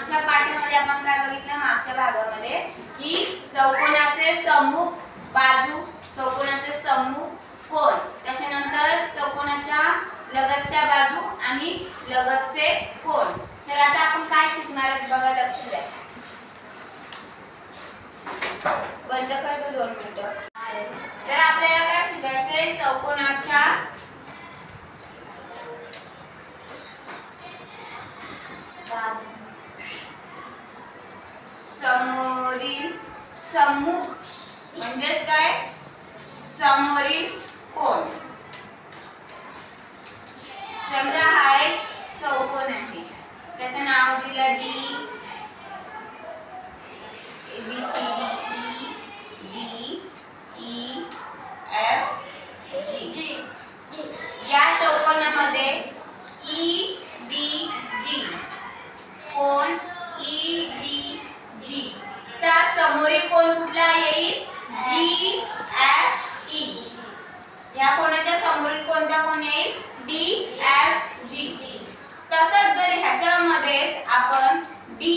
मागच्या पाठामध्ये आपण काय बघितलं? मागच्या भागामध्ये की चौकोनाचे सम्मुख बाजू चौकोनाचे सम्मुख कोण त्याच्यानंतर चौकोनाच्या लगतच्या बाजू आणि लगतचे कोण तर आता आपण काय शिकणार आहेत बघा लक्ष द्या. बंद कर दोन मिनिटं. तर आपल्याला काय शिकायचंय? चौकोनाच्या समोरील सम्मुख म्हणजेच काय? समोरील कोण समजा हा एक चौकोन आहे. त्याचं नाव दिलं D A B C D E D E F G या चौकोनामध्ये ई डी जी कोण ई डी जी चा समोरील कोण कुठला येईल? जी एफ ई या कोणाच्या समोरील कोणता कोण येईल? डी एफ जी तसंच जर ह्याच्यामध्येच आपण डी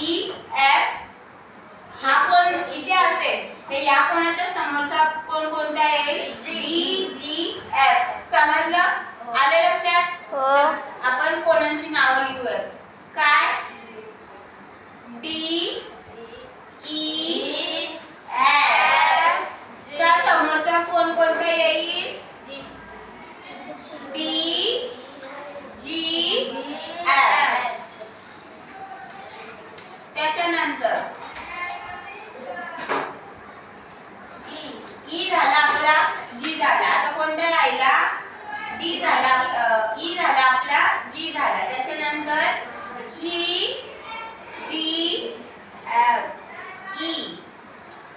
ई एफ हा कोण इथे असेल तर या कोणाच्या समोरचा कोण कोणता येईल? जी एफ समजलं आले लक्षात हो आपण कोणाची नावं लिहूया काय डी ई एफ च्या समोरचा कोण कोणता येईल डी जी एफ त्याच्यानंतर ई झाला आपला जी झाला आता कोणता राहिला डी झाला ई झाला आपला जी झाला त्याच्यानंतर G D F E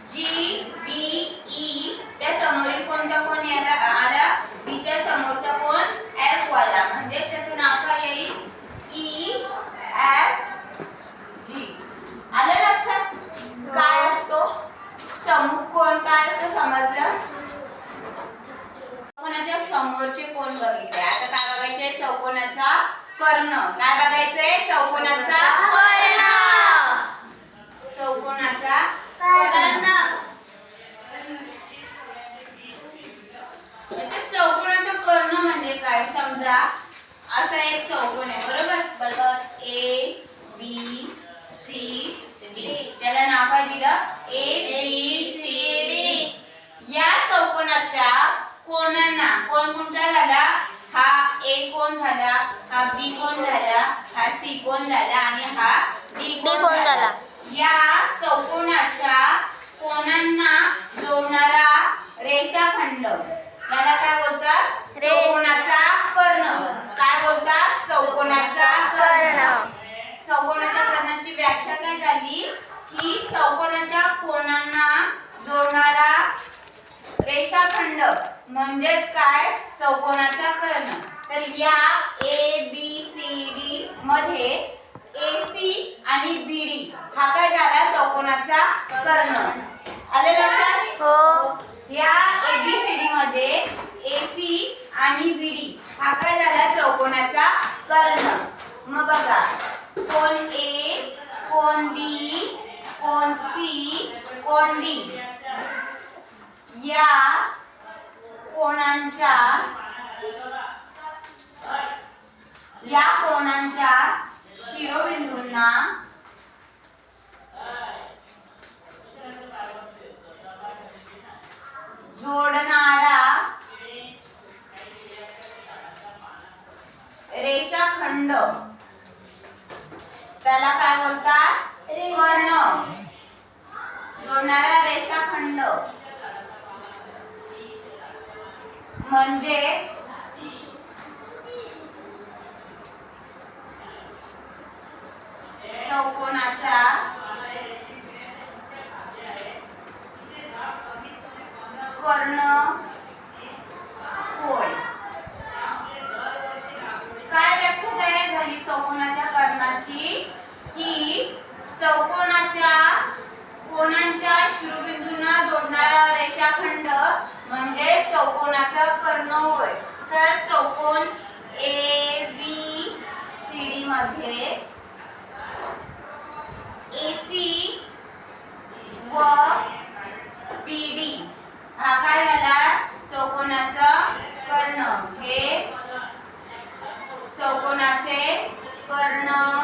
G D E त्या समोरील कोणता कोण याला आला डीच्या समोरचा कोण एफ वाला म्हणजे त्याचं नाव काय येईल ई एफ जी आलं लक्षात काय असतो समूह कोण काय असतो समजलं चौकोनाच्या समोरचे कोण बघितले आता काय बघायचंय चौकोनाचा कर्ण काय बघायचंय? चौकोनाचा चौकोनाचा कर्ण म्हणजे चौकोनाचा कर्ण म्हणजे काय? समजा असा एक चौकोन आहे. बरोबर? बरोबर. ए बी सी डी त्याला नाव काय दिलं? ए बी सी डी या चौकोनाच्या कोणांना कोण कोणता झाला हा ए कोण झाला हा बी कोण झाला? हा सी कोण झाला? आणि हा डी कोण झाला? या चौकोनाच्या कोणांना जोडणारा रेषाखंड? याला काय बोलतात? चौकोनाचा कर्ण. काय बोलतात? चौकोनाचा कर्ण. चौकोनाच्या कर्णाची व्याख्या काय झाली? की चौकोनाच्या कोणांना जोडणारा रेषाखंड. म्हणजेच काय? चौकोनाचा कर्ण. तर या ए बी सी डी मध्ये ए सी आणि बी डी हा काय झाला? चौकोनाचा कर्ण. आले लक्षात? हो. या एबीसीडी मध्ये एसी आणि बीडी हा काय झाला? चौकोनाचा कर्ण. मग बघा. कोण ए कोण बी कोण सी कोण डी या कोणांच्या या कोणांच्या शिरोबिंदूंना जोडणारा रेषाखंड. त्याला काय बोलतात? कर्ण. जोडणारा रेषाखंड. म्हणजे चौकोनाचा. कर्ण. कर्णा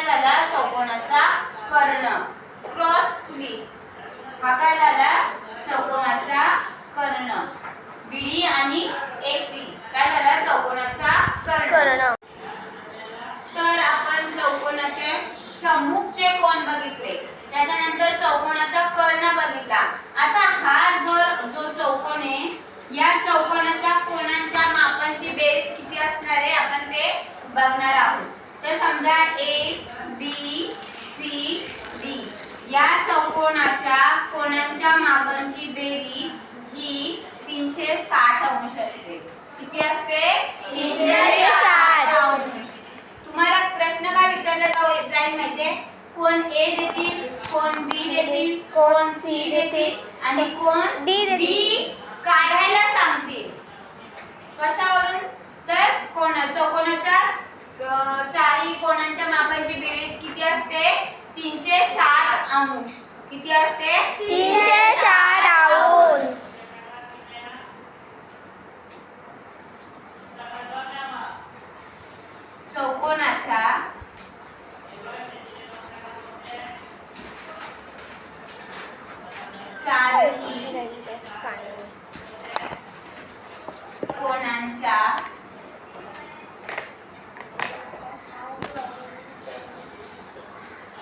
काय झाला चौकोनाचा कर्ण. क्रॉस प्लीट हा काय झाला चौकोनाचा कर्ण. बीडी आणि एसी. काय झाला चौकोनाचा कर्ण. कर्ण. तर आपण चौकोनाचे समूहचे कोण बघितले? त्याच्यानंतर चौकोनाचा कर्ण बघितला. आता हा जो जो चौकोन आहे या चौकोनाच्या कोणांच्या मापांची बेरीज किती असणार आहे आपण ते बघणार आहोत. तर समजा ए बी सी डी या चौकोनाच्या कोणांच्या मापांची बेरीज ही तीनशे साठ अंश असते. किती असते? तीनशे साठ. अंश. तुम्हाला प्रश्न काय विचारला जाऊ- जाईल माहितीये? कोण ए देतील? कोण बी देतील? कोण सी देतील? आणि कोण. डी काढायला सांगतील. कशावरून? तर कोण चौकोनाच्या चारही कोणांच्या मापांची बेरीज किती असते? तीनशे साठ अंश. किती असते? तीनशे साठ अंश. चौकोनाच्या चारही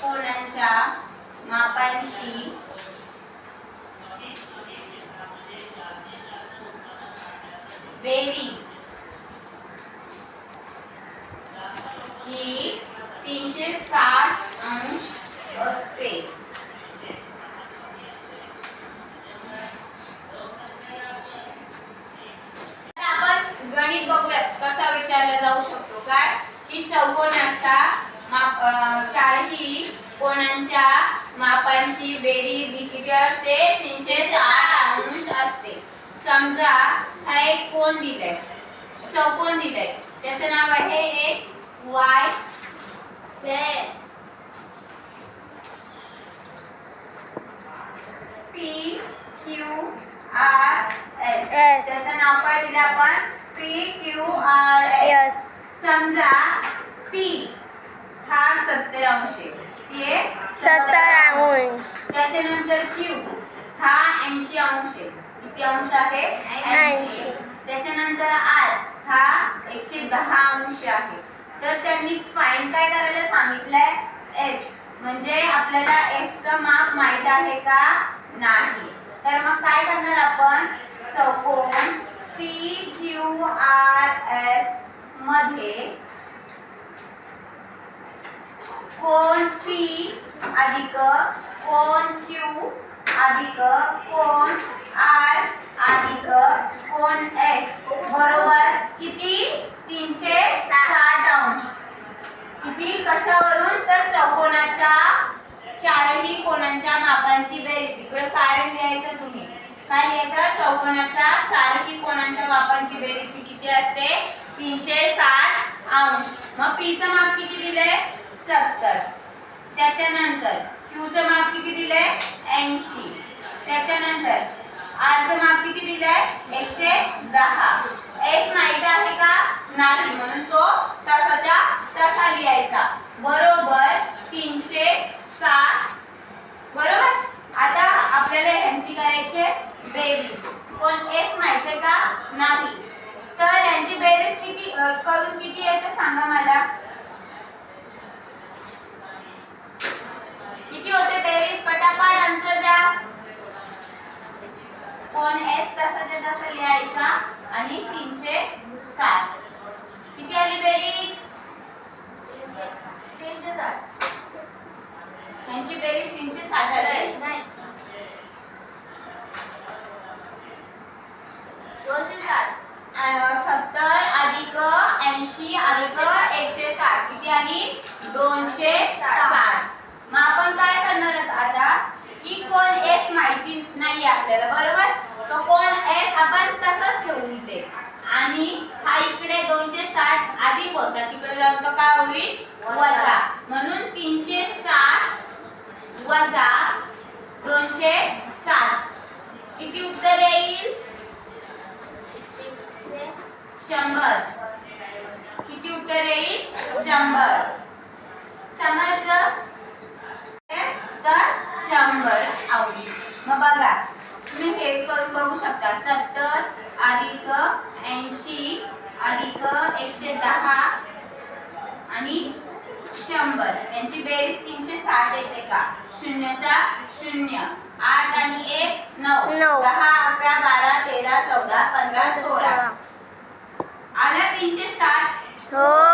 कोणांच्या मापांची बेरीज ही तीनशे साठ अंश असते. आपण गणित बघूयात कसा विचारला जाऊ शकतो काय? की चौकोनाच्या माप चारही कोणांच्या मापांची बेरीज किती असते? तीनशे साठ अंश असते. समजा हा एक कोण दिलाय चौकोन दिलाय. त्याचं नाव आहे X Y R S S. त्याचं नाव काय दिलं आपण यस समजा हा सत्तर अंश आहे ते सत्तर अंश त्याच्यानंतर क्यू हा ऐंशी अंश आहे किती अंश आहे ऐंशी. त्याच्यानंतर आर हा एकशे दहा अंश आहे तर त्यांनी फाईन काय करायला सांगितलंय? एस म्हणजे आपल्याला एस च माप माहीत आहे का? नाही. तर मग काय करणार आपण? चौकोन पी क्यू आर एसमध्ये कोण पी अधिक कोण क्यू अधिक कोण आर अधिक कोण एस बरोबर किती? तीनशे कशावरून? तर चौकोनाच्या चारही कोणांच्या मापांची बेरीज. इकडे कारण लिहायचं तुम्ही? काय लिहायचं? चौकोनाच्या चारही कोणांच्या मापांची बेरीज कितीची किती असते? तीनशे साठ अंश. मग पीचं माप किती दिलंय? सत्तर. त्याच्यानंतर क्यूचं माप किती दिलंय? ऐंशी. त्याच्यानंतर आरचं माप किती दिलंय? एकशे दहा. एस माहीत आहे का? नाही. म्हणून तो तसाच्या तसा लिहायचा. बरोबर तीनशे सात. बरोबर? आता आपल्याला ह्यांची करायची बेरीज. कोण एस माहितीये का? नाही. तर यांची बेरीज किती करून किती येतं सांगा मला. किती होते बेरीज? पटापट आन्सर द्या. कोण एस तसाच्या तसं लिहायचा? आणि तीनशे सात. किती आली बेरीज? यांची बेरीज तीनशे आली अ, सत्तर अधिक ऐंशी अधिक एकशे साठ. किती आली दोनशे साठ. मग आपण काय करणार आता? की कोण एस माहिती नाही आपल्याला बरोबर? तो कोण एस शून्य. आठ आणि एक नऊ. दहा अकरा बारा तेरा चौदा पंधरा सोळा. आला तीनशे साठ. हो.